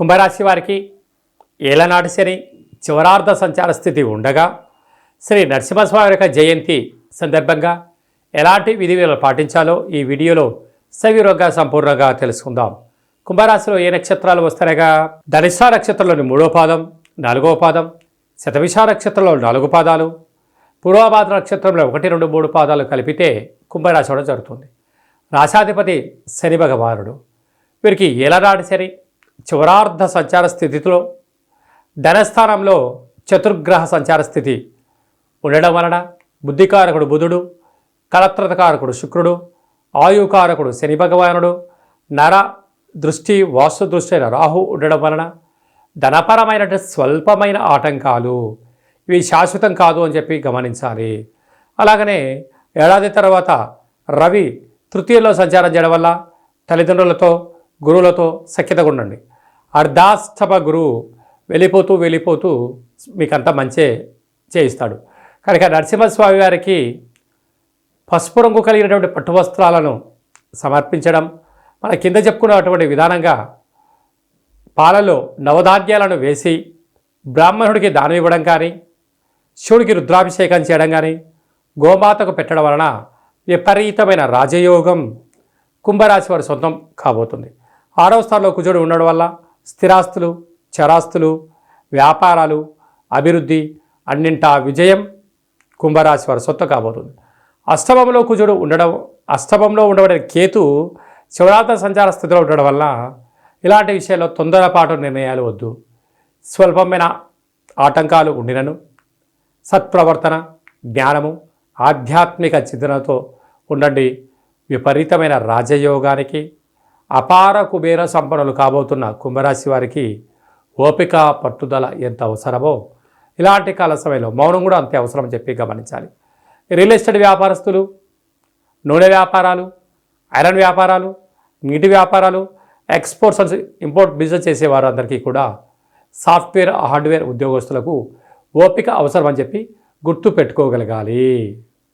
కుంభరాశి వారికి ఏలనాటి శని చివరార్ధ సంచార స్థితి ఉండగా శ్రీ నరసింహస్వామి యొక్క జయంతి సందర్భంగా ఎలాంటి విధి పాటించాలో ఈ వీడియోలో సవిరోగా సంపూర్ణంగా తెలుసుకుందాం. కుంభరాశిలో ఏ నక్షత్రాలు వస్తారగా? ధనిష్ట నక్షత్రంలోని మూడో పాదం నాలుగో పాదం శతవిష నక్షత్రంలో నాలుగు పాదాలు పూర్వభాద నక్షత్రంలో ఒకటి రెండు మూడు పాదాలు కలిపితే కుంభరాశి అవడం జరుగుతుంది. రాశాధిపతి శని భగవానుడు. వీరికి ఏలనాటి శని చివరార్ధ సంచార స్థితిలో ధనస్థానంలో చతుర్గ్రహ సంచార స్థితి ఉండడం వలన బుద్ధికారకుడు బుధుడు కలత్రతకారకుడు శుక్రుడు ఆయుకారకుడు శని భగవానుడు నర దృష్టి వాస్తు దృష్టి అయిన రాహు ఉండడం వలన ధనపరమైన స్వల్పమైన ఆటంకాలు ఇవి శాశ్వతం కాదు అని చెప్పి గమనించాలి. అలాగనే ఏడాది తర్వాత రవి తృతీయలో సంచారం చేయడం వల్ల తల్లిదండ్రులతో గురువులతో సఖ్యతగా ఉండండి. అర్ధాష్టమ గురువు వెళ్ళిపోతూ వెళ్ళిపోతూ మీకంతా మంచే చేయిస్తాడు. కనుక నరసింహస్వామి వారికి పసుపు రంగు కలిగినటువంటి పట్టు వస్త్రాలను సమర్పించడం మన కింద చెప్పుకున్నటువంటి విధానంగా పాలలో నవధాన్యాలను వేసి బ్రాహ్మణుడికి దానం ఇవ్వడం కానీ శివుడికి రుద్రాభిషేకం చేయడం కానీ గోమాతకు పెట్టడం వలన విపరీతమైన రాజయోగం కుంభరాశి వారి సొంతం కాబోతుంది. ఆరో స్థానంలో కుజుడు ఉండడం వల్ల స్థిరాస్తులు చరాస్తులు వ్యాపారాలు అభివృద్ధి అన్నింటా విజయం కుంభరాశి వారి సొత్తు కాబోతుంది. అష్టమంలో కుజుడు ఉండడం అష్టమంలో ఉండబడిన కేతు శివరాత్రి సంచార స్థితిలో ఉండడం వల్ల ఇలాంటి విషయాల్లో తొందరపాటు నిర్ణయాలు వద్దు. స్వల్పమైన ఆటంకాలు ఉండినను. సత్ప్రవర్తన జ్ఞానము ఆధ్యాత్మిక చింతనతో ఉండండి. విపరీతమైన రాజయోగానికి అపార కుబేర సంపన్నులు కాబోతున్న కుంభరాశి వారికి ఓపిక పట్టుదల ఎంత అవసరమో ఇలాంటి కాల సమయంలో మౌనం కూడా అంతే అవసరం చెప్పి గమనించాలి. రియల్ ఎస్టేట్ వ్యాపారస్తులు నూనె వ్యాపారాలు ఐరన్ వ్యాపారాలు నీటి వ్యాపారాలు ఎక్స్పోర్ట్స్ ఇంపోర్ట్ బిజినెస్ చేసేవారు అందరికీ కూడా సాఫ్ట్వేర్ హార్డ్వేర్ ఉద్యోగస్తులకు ఓపిక అవసరం అని చెప్పి గుర్తు పెట్టుకోగలగాలి.